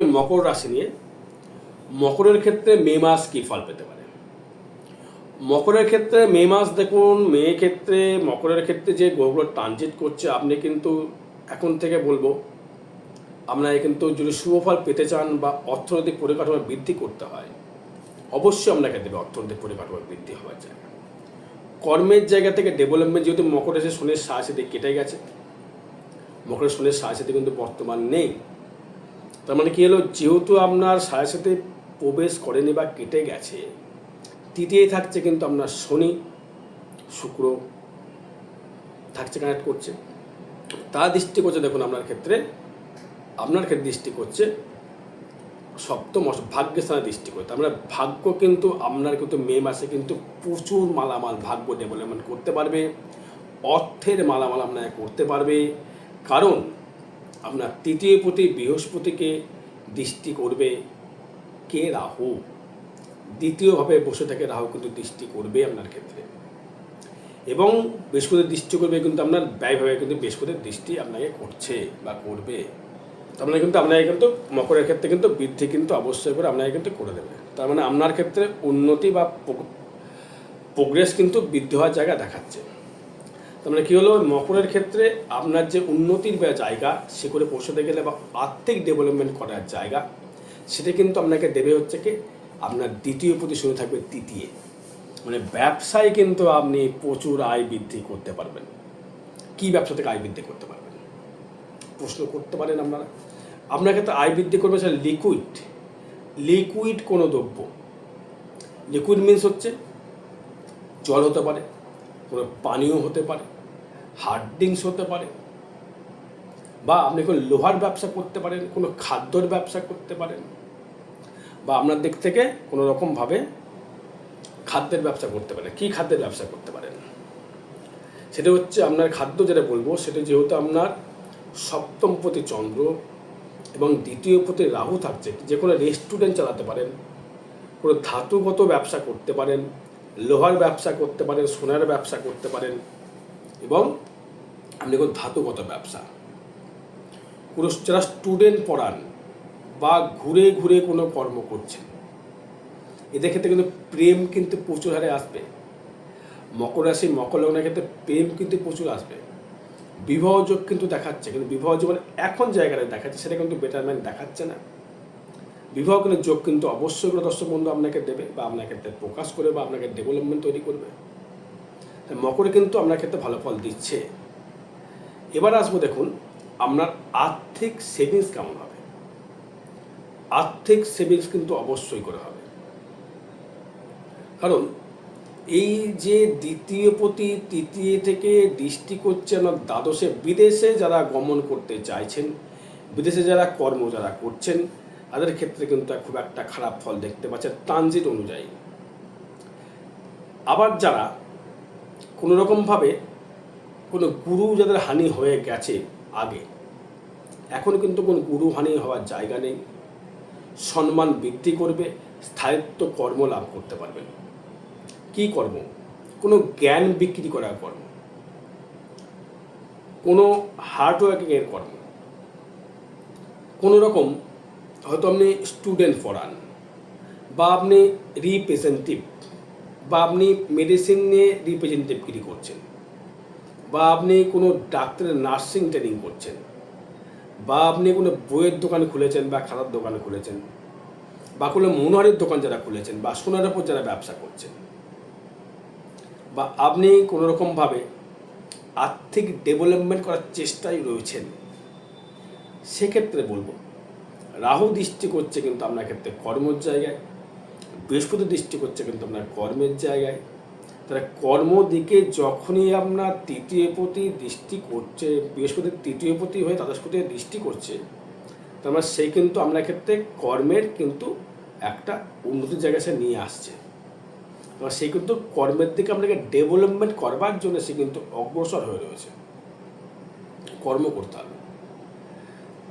মকর রাশি নিয়ে, মকরের ক্ষেত্রে মে মাস কি ফল পেতে পারে? মকরের ক্ষেত্রে মে মাস দেখুন, মে ক্ষেত্রে, মকরের ক্ষেত্রে যে গ্রহগুলো ট্রানজিট করছে, আপনি কিন্তু এখন থেকে বলব, আপনারা কিন্তু যদি শুভ ফল পেতে চান বা অর্থনৈতিক পরিকাঠামো বৃদ্ধি করতে হয়, অবশ্যই আপনাকে দেবে অর্থনৈতিক পরিকাঠামো বৃদ্ধি হওয়ার জায়গা। কর্মের জায়গা থেকে ডেভেলপমেন্ট যেহেতু মকর এসে শনির সাহায্যে কেটে গেছে, মকরের শনির সাহায্যে কিন্তু বর্তমান নেই তার মানে কি হলো? যেহেতু আপনার সাড়ে সাথে প্রবেশ করেনি বা কেটে গেছে, তৃতীয় থাকছে কিন্তু আপনার শনি, শুক্র থাকছে কানেক্ট করছে। তার দৃষ্টি করছে, দেখুন আপনার ক্ষেত্রে আপনার ক্ষেত্রে দৃষ্টি করছে সপ্তম ভাগ্যের স্থানে দৃষ্টি করতে আমরা ভাগ্য কিন্তু আপনার কিন্তু মে মাসে কিন্তু প্রচুর মালামাল ভাগ্য ডেভেলপমেন্ট করতে পারবে, অর্থের মালামাল আপনারা করতে পারবে। কারণ আপনার তৃতীয় প্রতি বৃহস্পতিকে দৃষ্টি করবে কে রাহু? দ্বিতীয়ভাবে বসে থাকে রাহু কিন্তু দৃষ্টি করবে আপনার ক্ষেত্রে। এবং বৃহস্পতির দৃষ্টি করবে কিন্তু আপনার ব্যয়ভাবে কিন্তু বৃহস্পতির দৃষ্টি আপনাকে করছে বা করবে। তার মানে কিন্তু আপনাকে কিন্তু মকরের ক্ষেত্রে কিন্তু বৃদ্ধি কিন্তু অবশ্যই করে আপনাকে কিন্তু করে দেবে। তার মানে আপনার ক্ষেত্রে উন্নতি বা প্রোগ্রেস কিন্তু বৃদ্ধি হওয়ার জায়গা দেখাচ্ছে। তার মানে কী হলো? মকরের ক্ষেত্রে আপনার যে উন্নতির জায়গা, সে করে পৌঁছতে গেলে বা আর্থিক ডেভেলপমেন্ট করার জায়গা, সেটা কিন্তু আপনাকে দেবে হচ্ছে কি, আপনার দ্বিতীয় প্রতি শুরু থাকবে তৃতীয়। মানে ব্যবসায় কিন্তু আপনি প্রচুর আয় বৃদ্ধি করতে পারবেন। কি ব্যবসা থেকে আয় বৃদ্ধি করতে পারবেন? প্রশ্ন করতে পারেন আপনারা। আপনার ক্ষেত্রে আয় বৃদ্ধি করবে সেটা লিকুইড লিকুইড কোনো দ্রব্য। লিকুইড মিনস হচ্ছে জল হতে পারে। কোনো পানীয় হতে পারে হার্ড ড্রিঙ্কস হতে পারে, বা আপনি কোনো লোহার ব্যবসা করতে পারেন, কোনো খাদ্যর ব্যবসা করতে পারেন, বা আপনার দিক থেকে কোনো রকমভাবে খাদ্যের ব্যবসা করতে পারেন। কী খাদ্যের ব্যবসা করতে পারেন? সেটা হচ্ছে আপনার খাদ্য যেটা বলব, সেটা যেহেতু আপনার সপ্তম প্রতি চন্দ্র এবং দ্বিতীয় প্রতি রাহু থাকছে, যে কোনো রেস্টুরেন্ট চালাতে পারেন, কোনো ধাতুগত ব্যবসা করতে পারেন লোহার ব্যবসা করতে পারেন, সোনার ব্যবসা করতে পারেন এবং আপনি কোনো ধাতুগত ব্যবসা। কোনো যারা স্টুডেন্ট পড়ান বা ঘুরে ঘুরে কোনো কর্ম করছেন, এদের ক্ষেত্রে কিন্তু প্রেম কিন্তু প্রচুর হারে আসবে। মকর রাশি, মকর লগ্নের ক্ষেত্রে প্রেম কিন্তু প্রচুর আসবে। বিবাহ যোগ কিন্তু দেখাচ্ছে, কিন্তু বিবাহ যোগ মানে এখন জায়গাটা দেখাচ্ছে, সেটা কিন্তু বেটারম্যান দেখাচ্ছে না। বিবাহ যোগ কিন্তু অবশ্যই করে দর্শক বন্ধু আপনাকে দেবে বা আপনার ক্ষেত্রে প্রকাশ করে বা আপনাকে ডেভেলপমেন্ট তৈরি করবে। মকরে কিন্তু আপনার ক্ষেত্রে ভালো ফল দিচ্ছে। এবার আসব দেখুন, আপনার আর্থিক সেভিংস কেমন হবে? আর্থিক সেভিংস কিন্তু অবশ্যই করে হবে। কারণ এই যে দ্বিতীয় প্রতি তৃতীয় থেকে দৃষ্টি করছে আমার দ্বাদশে, বিদেশে যারা গমন করতে চাইছেন, বিদেশে যারা কর্ম যারা করছেন তাদের ক্ষেত্রে কিন্তু খুব একটা খারাপ ফল দেখতে পাচ্ছে ট্রানজিট অনুযায়ী। আবার যারা কোনো রকমভাবে কোনো গুরু যাদের হানি হয়ে গেছে আগে, এখন কিন্তু কোনো গুরু হানি হওয়ার জায়গা নেই। সম্মান বৃদ্ধি করবে, স্থায়িত্ব কর্ম লাভ করতে পারবেন কি কর্ম? কোনো জ্ঞান বিক্রি করার কর্ম। কোনো হার্ডওয়ার্কিংয়ের কর্ম। কোনো রকম হয়তো আপনি স্টুডেন্ট পড়ান বা আপনি রিপ্রেজেন্টেটিভ বা আপনি মেডিসিন নিয়ে রিপ্রেজেন্টেটিভগিরি করছেন বা আপনি কোনো ডাক্তারের নার্সিং ট্রেনিং করছেন বা আপনি কোনো বইয়ের দোকান খুলেছেন বা খাতার দোকান খুলেছেন বা কোনো মনোহারের দোকান যারা খুলেছেন বা সোনার ওপর যারা ব্যবসা করছেন বা আপনি কোনো রকমভাবে আর্থিক ডেভেলপমেন্ট করার চেষ্টায় রয়েছেন, সেক্ষেত্রে বলব রাহু দৃষ্টি করছে কিন্তু আপনার ক্ষেত্রে কর্মের জায়গায়, বৃহস্পতি দৃষ্টি করছে কিন্তু আপনার কর্মের জায়গায়। তাহলে কর্ম দিকে যখনই আপনার তৃতীয় প্রতি দৃষ্টি করছে, বৃহস্পতির তৃতীয় প্রতি হয়ে তাদের প্রতি দৃষ্টি করছে, তার মানে সে কিন্তু আপনার ক্ষেত্রে কর্মের কিন্তু একটা উন্নতির জায়গায় সে নিয়ে আসছে। এবার সে কিন্তু কর্মের দিকে আপনাকে ডেভেলপমেন্ট করবার জন্য সে কিন্তু অগ্রসর হয়ে রয়েছে। কর্ম করতে হবে।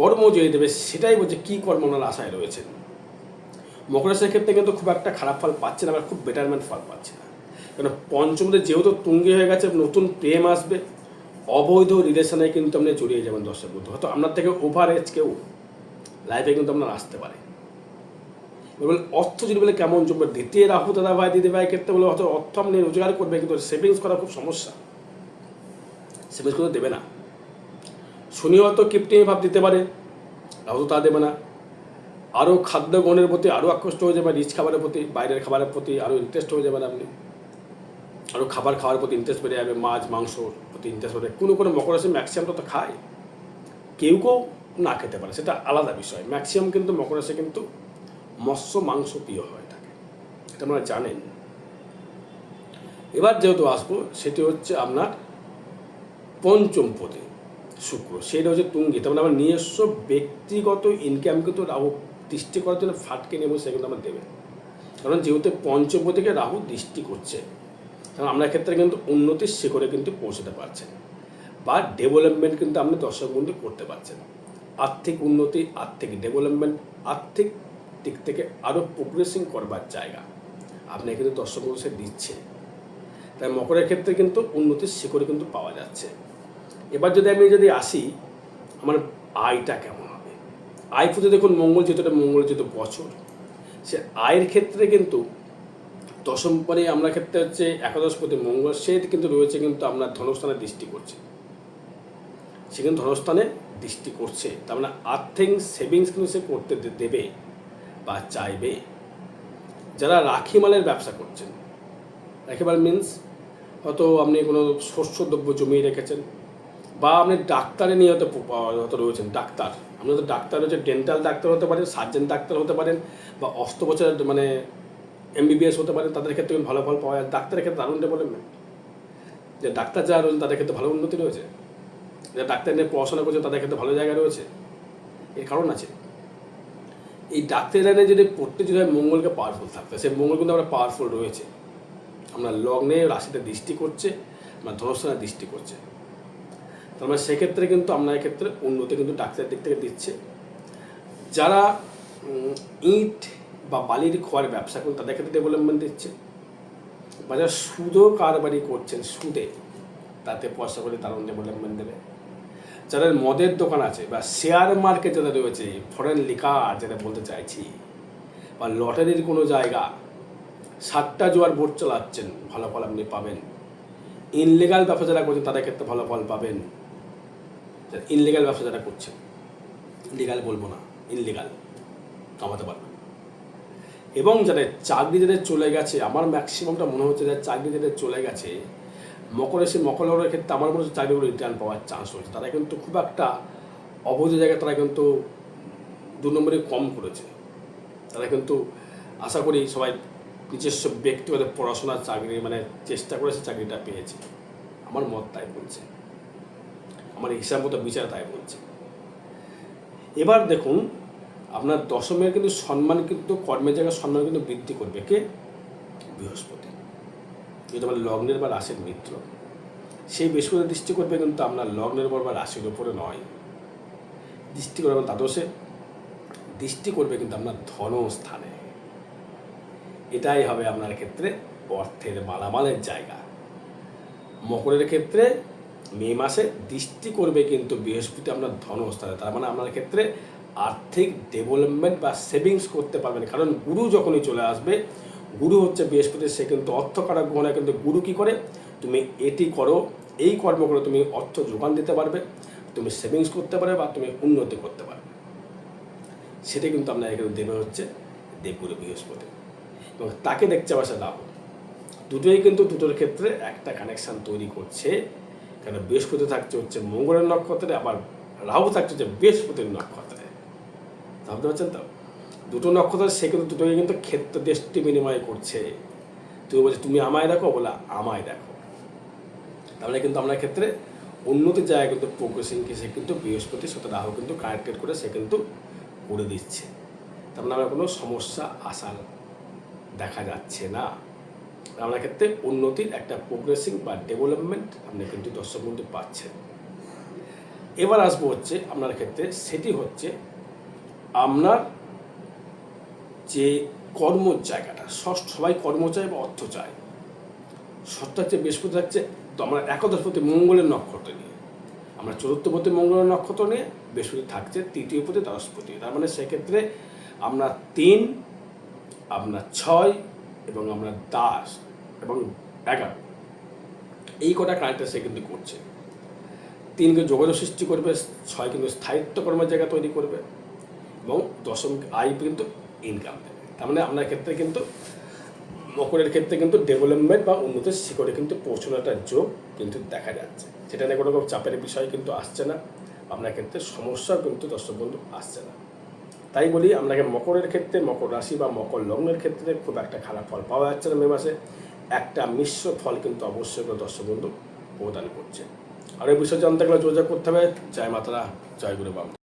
কর্ম যদি দেবে, সেটাই বলছে কী কর্ম ওনার আশায় রয়েছেন রাশির ক্ষেত্রে কিন্তু খুব একটা খারাপ ফল পাচ্ছে না আবার খুব বেটারমেন্ট ফল পাচ্ছে না। কেন, পঞ্চমতে যেহেতু তুঙ্গে হয়ে গেছে, নতুন প্রেম আসবে, অবৈধ রিলেশনে কিন্তু আপনি জড়িয়ে যাবেন দর্শক বন্ধু। হয়তো আপনার থেকে ওভার এজ কেউ লাইফে কিন্তু আপনার আসতে পারে। এবার অর্থ যদি বলে কেমন জমবে, দ্বিতীয় রাহু দাদা ভাই, দিদি ভাই ক্ষেত্রে বলে হয়তো অর্থ আপনি রোজগার করবে কিন্তু সেভিংস করা খুব সমস্যা। সেভিংস করতে দেবে না। শনি হয়তো কিপ্টে ভাব দিতে পারে রাহু তো দেবে না। আরও খাদ্য গ্রহণের প্রতি আরও আকৃষ্ট হয়ে যাবে রিচ খাবারের প্রতি, বাইরের খাবারের প্রতি আরও ইন্টারেস্ট হয়ে যাবেন আপনি। আরও খাবার খাওয়ার প্রতি ইন্টারেস্ট বেড়ে যাবে, মাছ মাংসর প্রতি ইন্টারেস্ট বেড়ে কোনো কোনো মকর রাশি ম্যাক্সিমাম তো খায়। কেউ কেউ না খেতে পারে, সেটা আলাদা বিষয়। ম্যাক্সিমাম কিন্তু মকর রাশি কিন্তু মৎস্য মাংস প্রিয় হয়ে থাকে। এটা আপনারা জানেন। এবার যেহেতু আসব, সেটি হচ্ছে আপনার পঞ্চম পদে। শুক্র। সেটা হচ্ছে তুঙ্গি। তার মানে আমার নিজস্ব ব্যক্তিগত ইনকাম কিন্তু রাহু দৃষ্টি করার জন্য ফাটকে নেব সে কিন্তু আমার দেবে। কারণ যেহেতু পঞ্চম থেকে রাহু দৃষ্টি করছে কারণ আপনার ক্ষেত্রে কিন্তু উন্নতির শিখরে কিন্তু পৌঁছতে পারছেন বা ডেভেলপমেন্ট কিন্তু আপনি দর্শক বন্ধু করতে পারছেন আর্থিক উন্নতি, আর্থিক ডেভেলপমেন্ট আর্থিক দিক থেকে আরও প্রোগ্রেসিং করবার জায়গা। আপনি কিন্তু দর্শক বন্ধু সে দিচ্ছে তাই মকরের ক্ষেত্রে কিন্তু উন্নতির শিখরে কিন্তু পাওয়া যাচ্ছে। এবার যদি আমি যদি আসি, আমার আয়টা কেমন হবে? আয় পুজো দেখুন, মঙ্গল এটা মঙ্গল যেহেতু বছর। সে আয়ের ক্ষেত্রে কিন্তু দশম পরে আমরা ক্ষেত্রে হচ্ছে একাদশপতি মঙ্গল সে কিন্তু রয়েছে, কিন্তু আপনার ধনস্থানে দৃষ্টি করছে। সে কিন্তু ধনস্থানে দৃষ্টি করছে। তার মানে আর্থিক সেভিংস কিন্তু সে করতে দেবে বা চাইবে। যারা রাখি মালের ব্যবসা করছেন, রাখি মাল মিনস হয়তো আপনি কোনো শস্য দ্রব্য জমিয়ে রেখেছেন বা আপনি ডাক্তারে নিয়ে হয়তো হয়তো রয়েছেন, ডাক্তার। আপনি হয়তো ডাক্তার হচ্ছে ডেন্টাল ডাক্তার হতে পারেন সার্জেন ডাক্তার হতে পারেন, বা অস্ত্রোপচার মানে এমবিবিএস হতে পারেন, তাদের ক্ষেত্রে ভালো ফল পাওয়া যায়। ডাক্তারের ক্ষেত্রে দারুণ ডেভেলপমেন্ট যে ডাক্তার যারা রয়েছেন, তাদের ক্ষেত্রে ভালো উন্নতি রয়েছে। যারা ডাক্তার নিয়ে পড়াশোনা করছে তাদের ক্ষেত্রে ভালো জায়গা রয়েছে। এর কারণ আছে। এই ডাক্তার লাইনে যদি পড়তে যদি মঙ্গলকে পাওয়ারফুল থাকতে, সেই মঙ্গল কিন্তু আমরা পাওয়ারফুল রয়েছে। আমরা লগ্নে রাশিতে দৃষ্টি করছে, আমরা ধনস্থানে দৃষ্টি করছে। তার মানে সেক্ষেত্রে কিন্তু আপনার ক্ষেত্রে উন্নতি কিন্তু ডাক্তারের দিক থেকে দিচ্ছে। যারা ইট বা বালির খোয়ার ব্যবসা করুন, তাদের ক্ষেত্রে ডেভেলপমেন্ট দিচ্ছে। বা যারা সুদও কারবারি করছেন, সুদে, তাতে পয়সা করে দারুণ ডেভেলপমেন্ট দেবে। যাদের মদের দোকান আছে বা শেয়ার মার্কেট যাদের রয়েছে ফরেন লিকার যেটা বলতে চাইছি, বা লটারির কোনো জায়গা, সাতটা জোয়ার বোর্ড চালাচ্ছেন, ভালো ফল আপনি পাবেন। ইনলিগাল ব্যবসা যারা করছেন, তাদের ক্ষেত্রে ভালো ফল পাবেন। ইনলিগাল ব্যবসা যারা করছে লিগাল বলব না ইনলিগাল কামাতে পারবে এবং যাদের চাকরি যাদের চলে গেছে, আমার ম্যাক্সিমামটা মনে হচ্ছে যাদের চাকরি যাদের চলে গেছে, মকর এসে মকর লগ্নের ক্ষেত্রে আমার মনে হচ্ছে চাকরিগুলো রিটার্ন পাওয়ার চান্স রয়েছে। তারা কিন্তু খুব একটা অবৈধ জায়গায় তারা কিন্তু দু নম্বরে কম করেছে। তারা কিন্তু আশা করি সবাই নিজস্ব ব্যক্তিগত পড়াশোনার চাকরি মানে চেষ্টা করেছে চাকরিটা পেয়েছে। আমার মত তাই বলছে। আমার হিসাব মতো বিচার তাই বলছে। এবার দেখুন, আপনার দশমের কিন্তু সম্মান কিন্তু কর্মের জায়গায় সম্মান কিন্তু বৃদ্ধি করবে। কে? বৃহস্পতি। যেটা আমার লগ্নের বা রাশির মিত্র, সেই বৃহস্পতি দৃষ্টি করবে কিন্তু আপনার লগ্নের উপর বা রাশির উপরে নয়। দৃষ্টি করবে দ্বাদশে, দৃষ্টি করবে কিন্তু আপনার ধনস্থানে। এটাই হবে আপনার ক্ষেত্রে অর্থের মালামালের জায়গা। মকরের ক্ষেত্রে মে মাসে দৃষ্টি করবে কিন্তু বৃহস্পতি আপনার ধনস্থানে। তার মানে আপনার ক্ষেত্রে আর্থিক ডেভেলপমেন্ট বা সেভিংস করতে পারবেন। কারণ গুরু যখনই চলে আসবে, গুরু হচ্ছে বৃহস্পতি, সে কিন্তু অর্থ কারক গ্রহণে কিন্তু গুরু কী করে? তুমি এটি করো, এই কর্ম করে তুমি অর্থ যোগান দিতে পারবে, তুমি সেভিংস করতে পারবে বা তুমি উন্নতি করতে পারবে। সেটা কিন্তু আপনার এখানে দেবে হচ্ছে দেবগুরু বৃহস্পতি। এবং তাকে দেখতে পাচ্ছে লাভ দুটোই কিন্তু দুটোর ক্ষেত্রে একটা কানেকশন তৈরি করছে কেন বৃহস্পতি থাকছে হচ্ছে মঙ্গলের নক্ষত্রে, আবার রাহু থাকছে হচ্ছে বৃহস্পতির নক্ষত্রে। ভাবতে পারছেন তো? দুটো নক্ষত্র, সে কিন্তু দুটোকে কিন্তু ক্ষেত্র দৃষ্টি বিনিময় করছে। তুমি বলছো, তুমি আমায় দেখো? বলে, আমায় দেখো। তাহলে কিন্তু আমরা ক্ষেত্রে উন্নতির জায়গায় কিন্তু প্রোগ্রেসিং সে কিন্তু বৃহস্পতির সাথে রাহু কিন্তু কানেক্টেড করে সে কিন্তু করে দিচ্ছে। তার মানে আমরা কোনো সমস্যা আসার দেখা যাচ্ছে না। আপনার ক্ষেত্রে উন্নতির একটা প্রোগ্রেসিং বা ডেভেলপমেন্ট আপনি কিন্তু দর্শক বন্ধু পাচ্ছেন। এবার আসব হচ্ছে আপনার ক্ষেত্রে, সেটি হচ্ছে আপনার যে কর্ম জায়গাটা ষষ্ঠ সবাই কর্ম চায় বা অর্থ চায়। ষষ্ঠ হচ্ছে বৃহস্পতি, হচ্ছে তো আমরা একাদশপতি মঙ্গলের নক্ষত্র নিয়ে। আমরা চতুর্থপতি মঙ্গলের নক্ষত্র নিয়ে বৃহস্পতি থাকছে তৃতীয় পতি দ্বাদশপতি। তার মানে সেক্ষেত্রে আমরা তিন আপনার ছয় এবং আমরা দাস। এবং এগারো এই কটা কানেক্টটা সে কিন্তু করছে। তিন কিন্তু যোগাযোগ সৃষ্টি করবে, ছয় কিন্তু স্থায়িত্ব কর্মের জায়গা তৈরি করবে এবং দশম আয় কিন্তু ইনকাম দেবে। তার মানে আপনার ক্ষেত্রে কিন্তু মকরের ক্ষেত্রে কিন্তু ডেভেলপমেন্ট বা উন্নতির শিখরে কিন্তু পৌঁছানোটার যোগ কিন্তু দেখা যাচ্ছে। সেটা নিয়ে কোনো রকম চাপের বিষয় কিন্তু আসছে না। আপনার ক্ষেত্রে সমস্যা কিন্তু দর্শক বন্ধু আসছে না। তাই বলি আপনাকে মকরের ক্ষেত্রে মকর রাশি বা মকর লগ্নের ক্ষেত্রে খুব একটা খারাপ ফল পাওয়া যাচ্ছে না মে মাসে। একটা মিশ্র ফল কিন্তু অবশ্যই করে দর্শক বন্ধু প্রদান করছে। আর এই বিষয়ে জানতে গেলে যোগাযোগ করতে হবে। জয় মাতারা, জয় গুরু বাবা